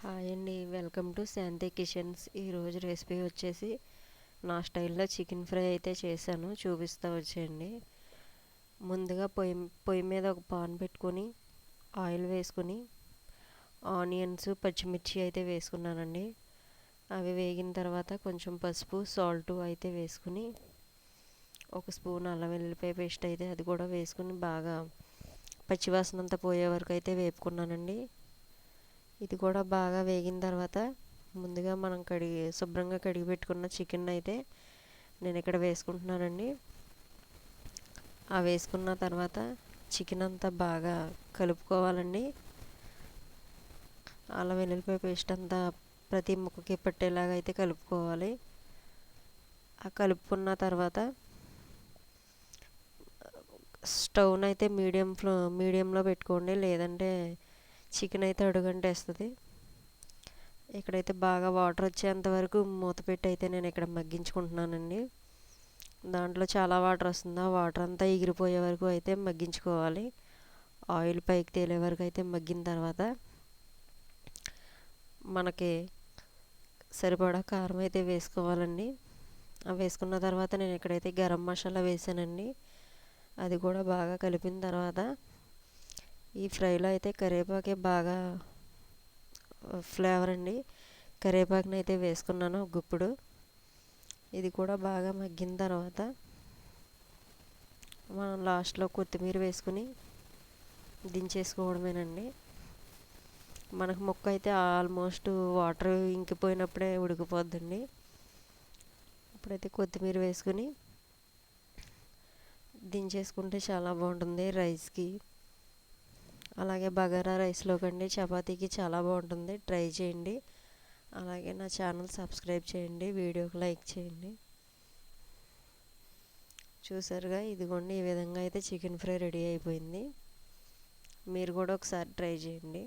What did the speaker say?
Hi అండి welcome to Shanti kitchens. ఈరోజు recipe వచ్చేసి నా స్టైల్లో చికెన్ ఫ్రై అయితే చేశాను చూపిస్తా వచ్చేయండి. ముందుగా పొయ్యి పొయ్యి మీద ఒక పాన్ పెట్టుకొని ఆయిల్ వేసుకొని ఆనియన్స్ పచ్చిమిర్చి అయితే వేసుకున్నానండి. అవి వేగిన తర్వాత కొంచెం పసుపు సాల్ట్ అయితే వేసుకుని ఒక స్పూన్ అల్లం వెల్లిపాయ పేస్ట్ అయితే అది కూడా వేసుకుని బాగా పచ్చివాసన అంతా పోయే వరకు అయితే వేపుకున్నానండి. ఇది కూడా బాగా వేగిన తర్వాత ముందుగా మనం కడిగి శుభ్రంగా కడిగి పెట్టుకున్న చికెన్ అయితే నేను ఇక్కడ వేసుకుంటున్నానండి. ఆ వేసుకున్న తర్వాత చికెన్ అంతా బాగా కలుపుకోవాలండి. అలా వెల్లుల్లిపాయ పేస్ట్ అంతా ప్రతి ముక్కకి పట్టేలాగా అయితే కలుపుకోవాలి. ఆ కలుపుకున్న తర్వాత స్టవ్ అయితే మీడియం ఫ్లో మీడియంలో పెట్టుకోండి. లేదంటే చికెన్ అయితే అడుగంటేస్తుంది. ఇక్కడైతే బాగా వాటర్ వచ్చేంత వరకు మూత పెట్టి అయితే నేను ఇక్కడ మగ్గించుకుంటున్నానండి. దాంట్లో చాలా వాటర్ వస్తుంది. ఆ వాటర్ అంతా ఎగిరిపోయే వరకు అయితే మగ్గించుకోవాలి. ఆయిల్ పైకి తేలే వరకు అయితే మగ్గిన తర్వాత మనకి సరిపడా కారం అయితే వేసుకోవాలండి. వేసుకున్న తర్వాత నేను ఇక్కడైతే గరం మసాలా వేసానండి. అది కూడా బాగా కలిపిన తర్వాత ఈ ఫ్రైలో అయితే కరివేపాకే బాగా ఫ్లేవర్ అండి. కరివేపాకుని అయితే వేసుకున్నాను గుప్పుడు. ఇది కూడా బాగా మగ్గిన తర్వాత మనం లాస్ట్లో కొత్తిమీర వేసుకుని దించేసుకోవడమేనండి. మనకు ముక్క అయితే ఆల్మోస్ట్ వాటర్ ఇంకిపోయినప్పుడే ఉడికిపోద్దండి. ఇప్పుడైతే కొత్తిమీర వేసుకుని దించేసుకుంటే చాలా బాగుంటుంది రైస్కి. అలాగే బగారా రైస్లో కండి చపాతీకి చాలా బాగుంటుంది. ట్రై చేయండి. అలాగే నా ఛానల్ సబ్స్క్రైబ్ చేయండి. వీడియోకి లైక్ చేయండి. చూసారుగా? ఇదిగోండి ఈ విధంగా అయితే చికెన్ ఫ్రై రెడీ అయిపోయింది. మీరు కూడా ఒకసారి ట్రై చేయండి.